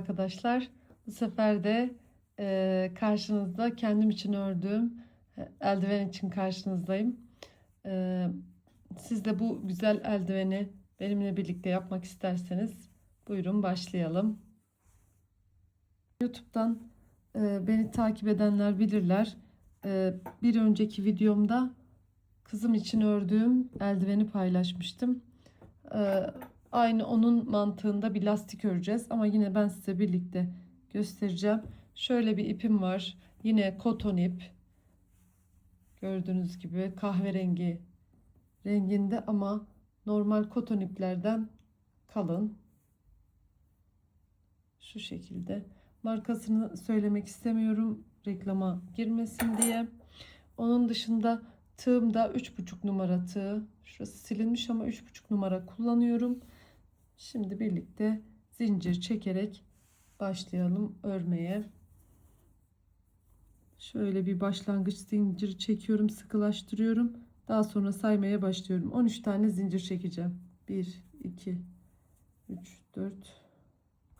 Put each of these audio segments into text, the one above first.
arkadaşlar. Bu sefer de e, karşınızda kendim için ördüğüm e, eldiven için karşınızdayım. E, siz de bu güzel eldiveni benimle birlikte yapmak isterseniz buyurun başlayalım. YouTube'dan e, beni takip edenler bilirler. E, bir önceki videomda kızım için ördüğüm eldiveni paylaşmıştım. E, aynı onun mantığında bir lastik öreceğiz ama yine ben size birlikte göstereceğim. Şöyle bir ipim var. Yine koton ip. Gördüğünüz gibi kahverengi renginde ama normal koton iplerden kalın. Şu şekilde. Markasını söylemek istemiyorum reklama girmesin diye. Onun dışında tığım da 3,5 numara tığ. Şurası silinmiş ama 3,5 numara kullanıyorum. Şimdi birlikte zincir çekerek başlayalım örmeye. Şöyle bir başlangıç zinciri çekiyorum, sıkılaştırıyorum. Daha sonra saymaya başlıyorum. 13 tane zincir çekeceğim. 1 2 3 4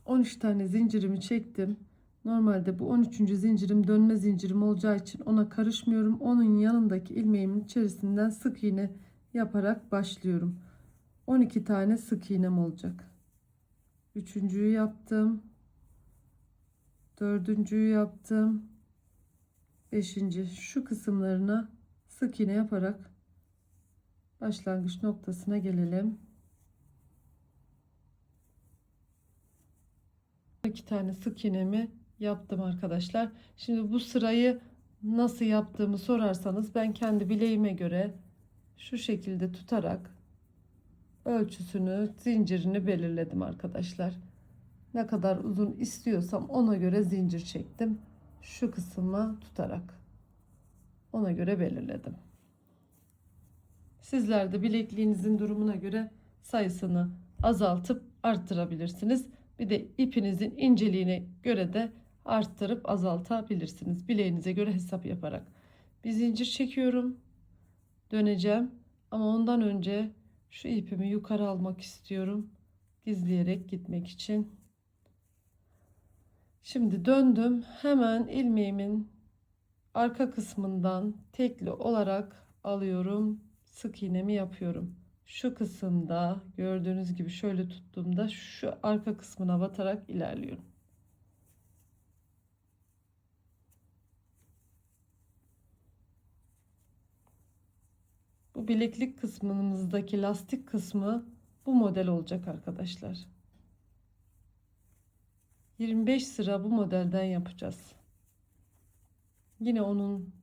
13 tane zincirimi çektim. Normalde bu 13. zincirim dönme zincirim olacağı için ona karışmıyorum. Onun yanındaki ilmeğimin içerisinden sık iğne yaparak başlıyorum. 12 tane sık iğnem olacak. Üçüncüyü yaptım. Dördüncüyü yaptım. Beşinci şu kısımlarına sık iğne yaparak başlangıç noktasına gelelim. İki tane sık iğnemi yaptım arkadaşlar. Şimdi bu sırayı nasıl yaptığımı sorarsanız ben kendi bileğime göre şu şekilde tutarak ölçüsünü, zincirini belirledim arkadaşlar. Ne kadar uzun istiyorsam ona göre zincir çektim. Şu kısma tutarak ona göre belirledim. Sizler de bilekliğinizin durumuna göre sayısını azaltıp arttırabilirsiniz. Bir de ipinizin inceliğine göre de arttırıp azaltabilirsiniz. Bileğinize göre hesap yaparak. Bir zincir çekiyorum. Döneceğim. Ama ondan önce şu ipimi yukarı almak istiyorum. Gizleyerek gitmek için. Şimdi döndüm. Hemen ilmeğimin arka kısmından tekli olarak alıyorum. Sık iğnemi yapıyorum. Şu kısımda gördüğünüz gibi şöyle tuttuğumda şu arka kısmına batarak ilerliyorum. Bu bileklik kısmımızdaki lastik kısmı bu model olacak arkadaşlar. 25 sıra bu modelden yapacağız. Yine onun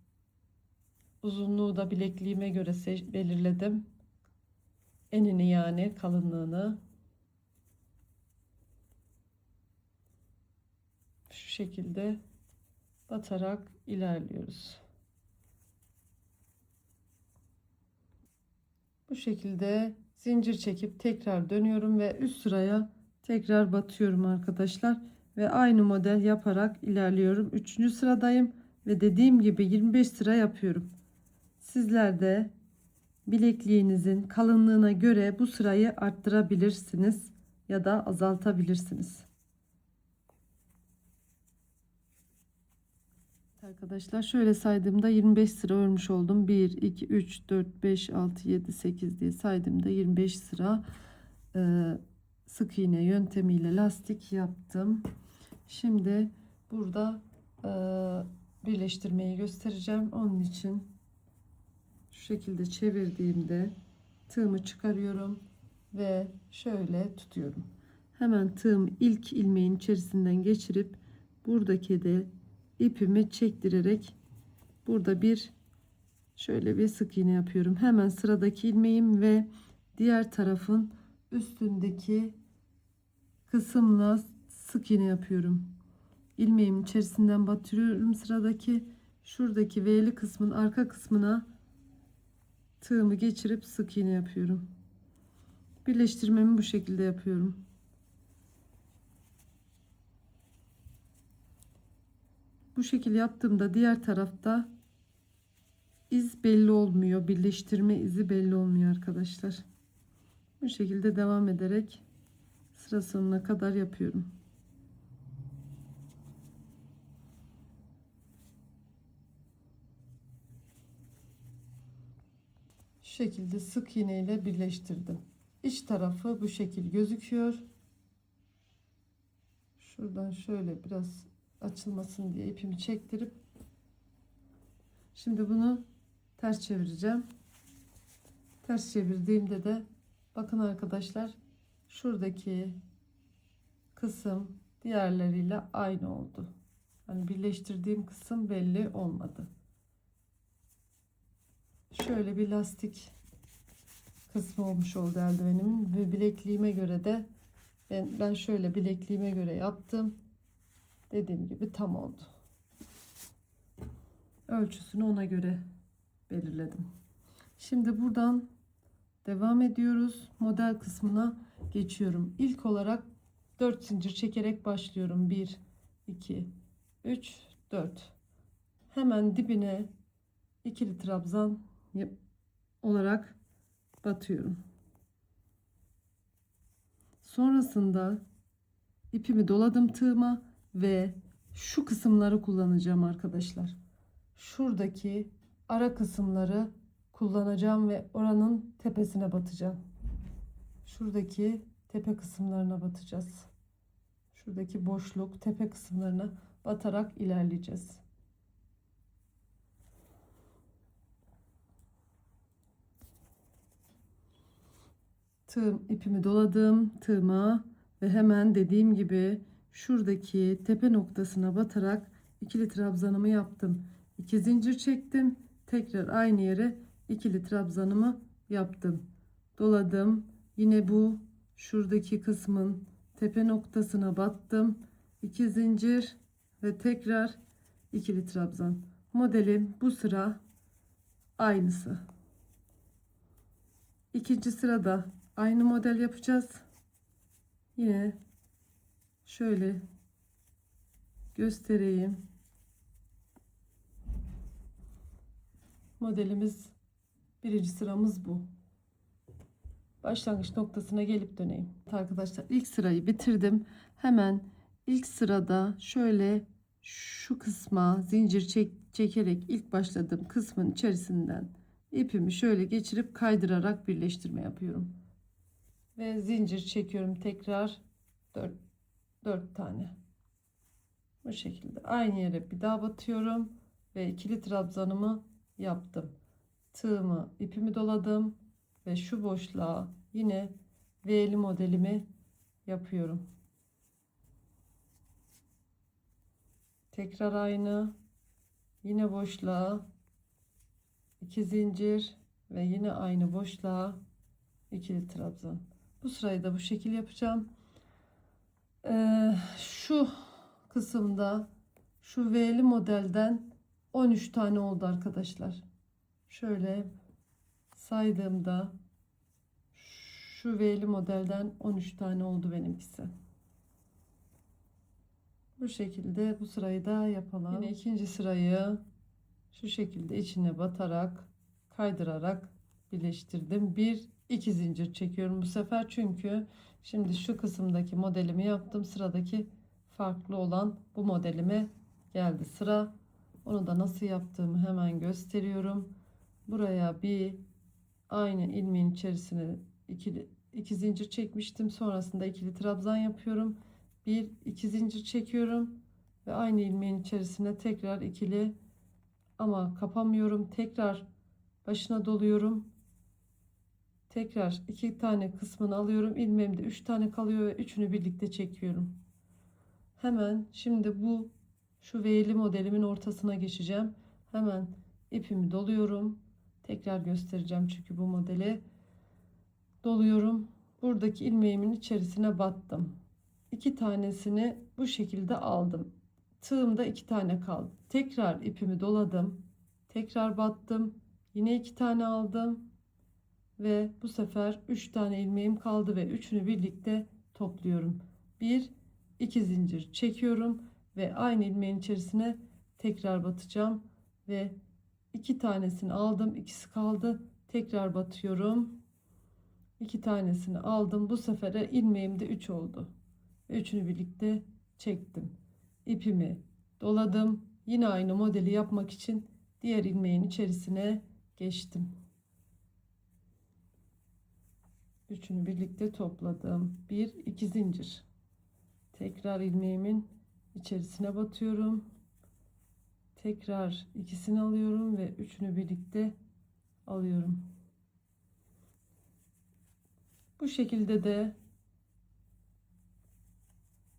uzunluğu da bilekliğime göre belirledim. Enini yani kalınlığını. Şu şekilde batarak ilerliyoruz. Bu şekilde zincir çekip tekrar dönüyorum ve üst sıraya tekrar batıyorum arkadaşlar ve aynı model yaparak ilerliyorum. Üçüncü sıradayım ve dediğim gibi 25 sıra yapıyorum. Sizler de bilekliğinizin kalınlığına göre bu sırayı arttırabilirsiniz ya da azaltabilirsiniz. Arkadaşlar şöyle saydığımda 25 sıra örmüş oldum. 1, 2, 3, 4, 5, 6, 7, 8 diye saydığımda 25 sıra e, sık iğne yöntemiyle lastik yaptım. Şimdi burada e, birleştirmeyi göstereceğim. Onun için şu şekilde çevirdiğimde tığımı çıkarıyorum ve şöyle tutuyorum. Hemen tığım ilk ilmeğin içerisinden geçirip buradaki de ipimi çektirerek burada bir şöyle bir sık iğne yapıyorum. Hemen sıradaki ilmeğim ve diğer tarafın üstündeki kısımla sık iğne yapıyorum. İlmeğimin içerisinden batırıyorum sıradaki şuradaki V'li kısmın arka kısmına tığımı geçirip sık iğne yapıyorum. Birleştirmemi bu şekilde yapıyorum. bu şekil yaptığımda diğer tarafta iz belli olmuyor. Birleştirme izi belli olmuyor arkadaşlar. Bu şekilde devam ederek sıra sonuna kadar yapıyorum. Şekilde sık iğne ile birleştirdim. İç tarafı bu şekil gözüküyor. Şuradan şöyle biraz açılmasın diye ipimi çektirip şimdi bunu ters çevireceğim. Ters çevirdiğimde de bakın arkadaşlar şuradaki kısım diğerleriyle aynı oldu. Hani birleştirdiğim kısım belli olmadı. Şöyle bir lastik kısmı olmuş oldu eldivenimin ve bilekliğime göre de ben, ben şöyle bilekliğime göre yaptım. Dediğim gibi tam oldu. Ölçüsünü ona göre belirledim. Şimdi buradan devam ediyoruz. Model kısmına geçiyorum. İlk olarak 4 zincir çekerek başlıyorum. 1 2 3 4. Hemen dibine ikili trabzan olarak batıyorum. Sonrasında ipimi doladım tığıma ve şu kısımları kullanacağım arkadaşlar. Şuradaki ara kısımları kullanacağım ve oranın tepesine batacağım. Şuradaki tepe kısımlarına batacağız. Şuradaki boşluk tepe kısımlarına batarak ilerleyeceğiz. Tığım ipimi doladım tığıma ve hemen dediğim gibi şuradaki tepe noktasına batarak ikili trabzanımı yaptım. İki zincir çektim. Tekrar aynı yere ikili trabzanımı yaptım. Doladım. Yine bu şuradaki kısmın tepe noktasına battım. İki zincir ve tekrar ikili trabzan. Modelim bu sıra aynısı. İkinci sırada aynı model yapacağız. Yine şöyle göstereyim. Modelimiz birinci sıramız bu. Başlangıç noktasına gelip döneyim. Arkadaşlar ilk sırayı bitirdim. Hemen ilk sırada şöyle şu kısma zincir çek, çekerek ilk başladığım kısmın içerisinden ipimi şöyle geçirip kaydırarak birleştirme yapıyorum. Ve zincir çekiyorum tekrar 4 4 tane. Bu şekilde aynı yere bir daha batıyorum ve ikili trabzanımı yaptım. Tığımı, ipimi doladım ve şu boşluğa yine V'li modelimi yapıyorum. Tekrar aynı. Yine boşluğa iki zincir ve yine aynı boşluğa ikili trabzan. Bu sırayı da bu şekil yapacağım. Ee, şu kısımda şu V'li modelden 13 tane oldu arkadaşlar. Şöyle saydığımda şu V'li modelden 13 tane oldu benimkisi. Bu şekilde bu sırayı da yapalım. Yine ikinci sırayı şu şekilde içine batarak kaydırarak birleştirdim. Bir iki zincir çekiyorum bu sefer çünkü şimdi şu kısımdaki modelimi yaptım. Sıradaki farklı olan bu modelime geldi sıra. Onu da nasıl yaptığımı hemen gösteriyorum. Buraya bir aynı ilmeğin içerisine ikili iki zincir çekmiştim. Sonrasında ikili trabzan yapıyorum. Bir iki zincir çekiyorum ve aynı ilmeğin içerisine tekrar ikili ama kapamıyorum. Tekrar başına doluyorum. Tekrar iki tane kısmını alıyorum. İlmeğimde üç tane kalıyor ve üçünü birlikte çekiyorum. Hemen şimdi bu şu V'li modelimin ortasına geçeceğim. Hemen ipimi doluyorum. Tekrar göstereceğim çünkü bu modeli doluyorum. Buradaki ilmeğimin içerisine battım. İki tanesini bu şekilde aldım. Tığımda iki tane kaldı. Tekrar ipimi doladım. Tekrar battım. Yine iki tane aldım. Ve bu sefer üç tane ilmeğim kaldı ve üçünü birlikte topluyorum. Bir, iki zincir çekiyorum ve aynı ilmeğin içerisine tekrar batacağım ve iki tanesini aldım. ikisi kaldı. Tekrar batıyorum. İki tanesini aldım. Bu sefer ilmeğimde 3 oldu. Üçünü birlikte çektim. İpimi doladım. Yine aynı modeli yapmak için diğer ilmeğin içerisine geçtim. Üçünü birlikte topladım. Bir, iki zincir. Tekrar ilmeğimin içerisine batıyorum. Tekrar ikisini alıyorum ve üçünü birlikte alıyorum. Bu şekilde de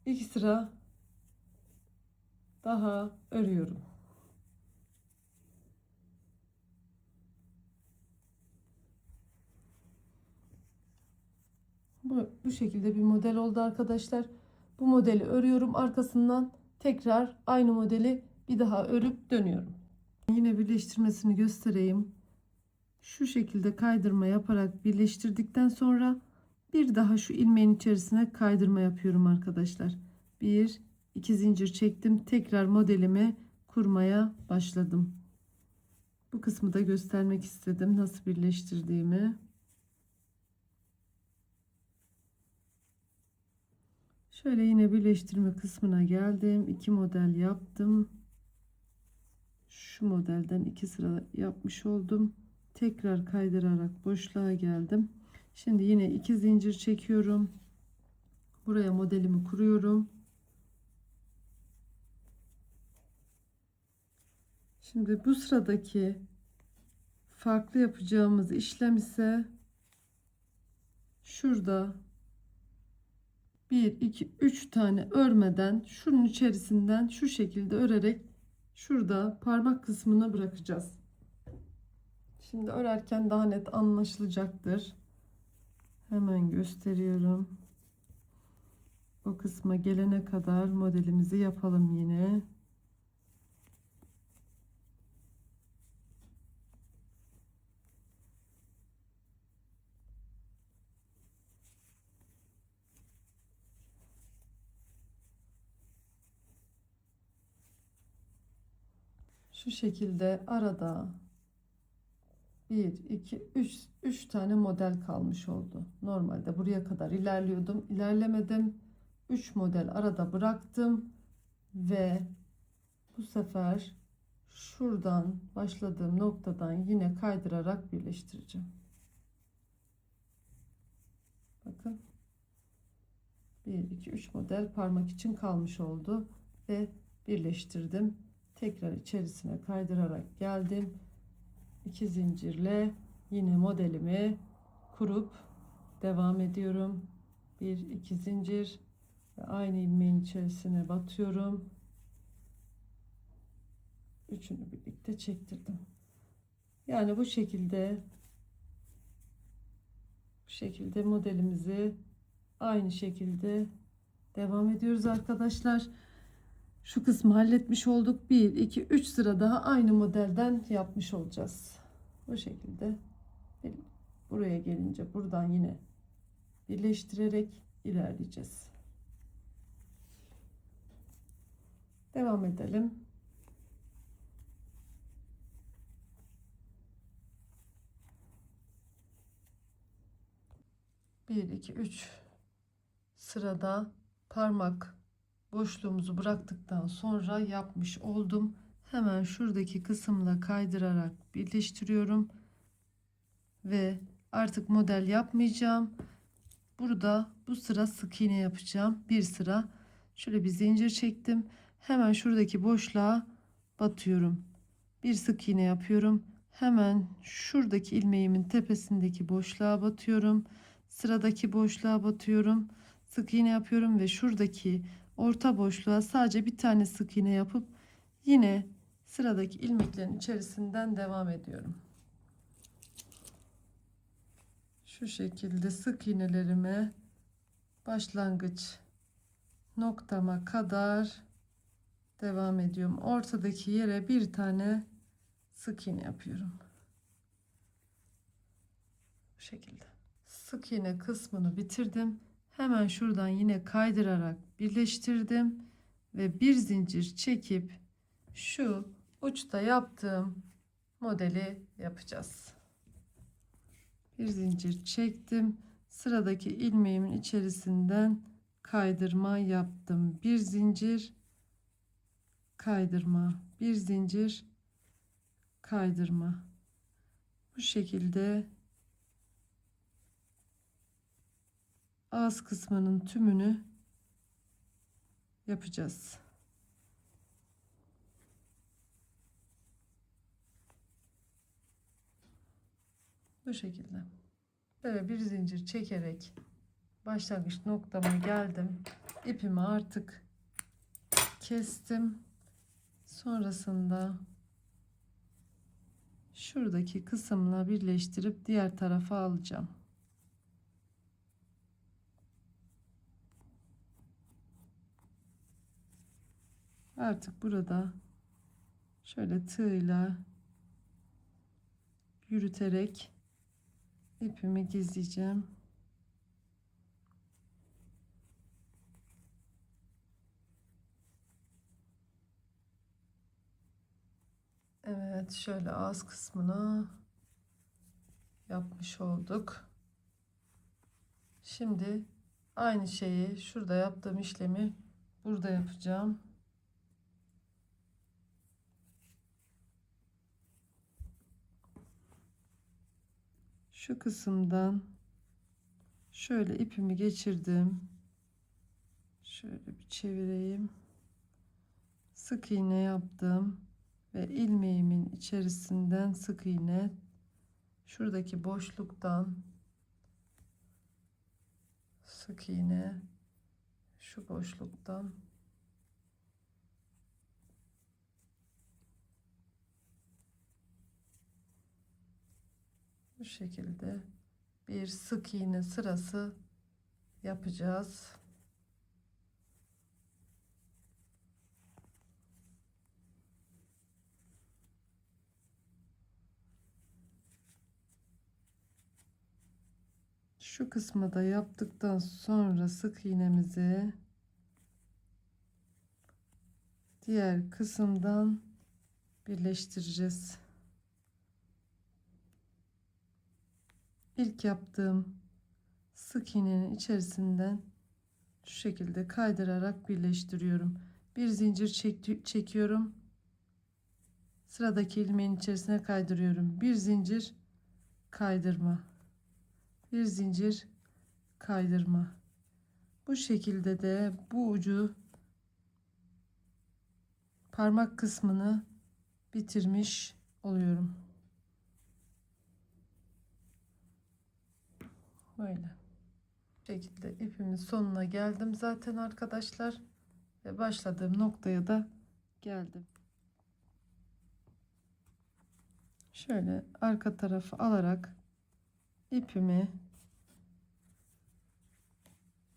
iki sıra daha örüyorum. Bu, şekilde bir model oldu arkadaşlar. Bu modeli örüyorum. Arkasından tekrar aynı modeli bir daha örüp dönüyorum. Yine birleştirmesini göstereyim. Şu şekilde kaydırma yaparak birleştirdikten sonra bir daha şu ilmeğin içerisine kaydırma yapıyorum arkadaşlar. Bir, iki zincir çektim. Tekrar modelimi kurmaya başladım. Bu kısmı da göstermek istedim. Nasıl birleştirdiğimi. Şöyle yine birleştirme kısmına geldim. İki model yaptım. Şu modelden iki sıra yapmış oldum. Tekrar kaydırarak boşluğa geldim. Şimdi yine iki zincir çekiyorum. Buraya modelimi kuruyorum. Şimdi bu sıradaki farklı yapacağımız işlem ise şurada 1 2 3 tane örmeden şunun içerisinden şu şekilde örerek şurada parmak kısmına bırakacağız. Şimdi örerken daha net anlaşılacaktır. Hemen gösteriyorum. O kısma gelene kadar modelimizi yapalım yine. Şu şekilde arada 1, 2, 3, 3 tane model kalmış oldu. Normalde buraya kadar ilerliyordum. ilerlemedim. 3 model arada bıraktım. Ve bu sefer şuradan başladığım noktadan yine kaydırarak birleştireceğim. Bakın. 1, 2, 3 model parmak için kalmış oldu. Ve birleştirdim. Tekrar içerisine kaydırarak geldim iki zincirle yine modelimi kurup devam ediyorum. Bir iki zincir ve aynı ilmeğin içerisine batıyorum. Üçünü birlikte çektirdim. Yani bu şekilde bu şekilde modelimizi aynı şekilde devam ediyoruz arkadaşlar. Şu kısmı halletmiş olduk. 1, 2, 3 sıra daha aynı modelden yapmış olacağız. Bu şekilde buraya gelince buradan yine birleştirerek ilerleyeceğiz. Devam edelim. Bir, iki, üç sırada parmak boşluğumuzu bıraktıktan sonra yapmış oldum. Hemen şuradaki kısımla kaydırarak birleştiriyorum. Ve artık model yapmayacağım. Burada bu sıra sık iğne yapacağım. Bir sıra şöyle bir zincir çektim. Hemen şuradaki boşluğa batıyorum. Bir sık iğne yapıyorum. Hemen şuradaki ilmeğimin tepesindeki boşluğa batıyorum. Sıradaki boşluğa batıyorum. Sık iğne yapıyorum ve şuradaki orta boşluğa sadece bir tane sık iğne yapıp yine sıradaki ilmeklerin içerisinden devam ediyorum. Şu şekilde sık iğnelerimi başlangıç noktama kadar devam ediyorum. Ortadaki yere bir tane sık iğne yapıyorum. Bu şekilde. Sık iğne kısmını bitirdim. Hemen şuradan yine kaydırarak birleştirdim ve bir zincir çekip şu uçta yaptığım modeli yapacağız. Bir zincir çektim. Sıradaki ilmeğimin içerisinden kaydırma yaptım. Bir zincir kaydırma, bir zincir kaydırma. Bu şekilde ağız kısmının tümünü yapacağız. Bu şekilde. Böyle bir zincir çekerek başlangıç noktama geldim. İpimi artık kestim. Sonrasında şuradaki kısımla birleştirip diğer tarafa alacağım. Artık burada şöyle tığla yürüterek ipimi gizleyeceğim. Evet şöyle ağız kısmına yapmış olduk. Şimdi aynı şeyi şurada yaptığım işlemi burada yapacağım. Şu kısımdan şöyle ipimi geçirdim. Şöyle bir çevireyim. Sık iğne yaptım ve ilmeğimin içerisinden sık iğne şuradaki boşluktan sık iğne şu boşluktan bu şekilde bir sık iğne sırası yapacağız. Şu kısmı da yaptıktan sonra sık iğnemizi diğer kısımdan birleştireceğiz. İlk yaptığım sık iğnenin içerisinden şu şekilde kaydırarak birleştiriyorum. Bir zincir çek çekiyorum. Sıradaki ilmeğin içerisine kaydırıyorum. Bir zincir kaydırma bir zincir kaydırma bu şekilde de bu ucu parmak kısmını bitirmiş oluyorum böyle bu şekilde ipimin sonuna geldim zaten arkadaşlar. Ve başladığım noktaya da geldim. Şöyle arka tarafı alarak ipimi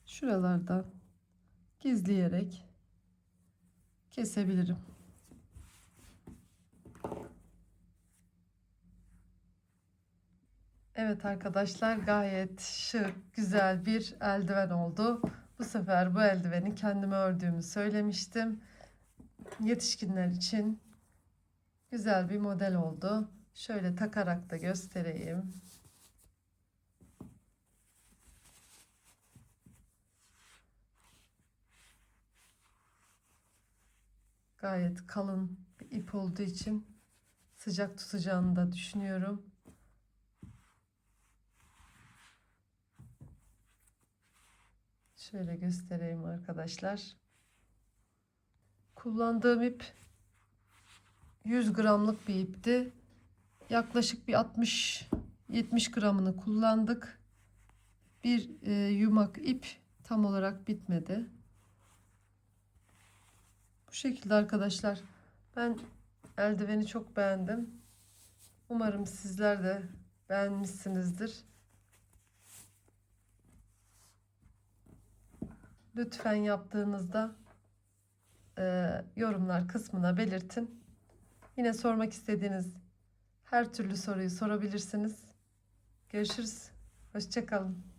şuralardan gizleyerek kesebilirim. Evet arkadaşlar gayet şık, güzel bir eldiven oldu. Bu sefer bu eldiveni kendime ördüğümü söylemiştim. Yetişkinler için güzel bir model oldu. Şöyle takarak da göstereyim. Gayet kalın bir ip olduğu için sıcak tutacağını da düşünüyorum. Şöyle göstereyim arkadaşlar. Kullandığım ip 100 gramlık bir ipti. Yaklaşık bir 60 70 gramını kullandık. Bir e, yumak ip tam olarak bitmedi. Bu şekilde arkadaşlar. Ben eldiveni çok beğendim. Umarım sizler de beğenmişsinizdir. Lütfen yaptığınızda e, yorumlar kısmına belirtin. Yine sormak istediğiniz her türlü soruyu sorabilirsiniz. Görüşürüz. Hoşçakalın.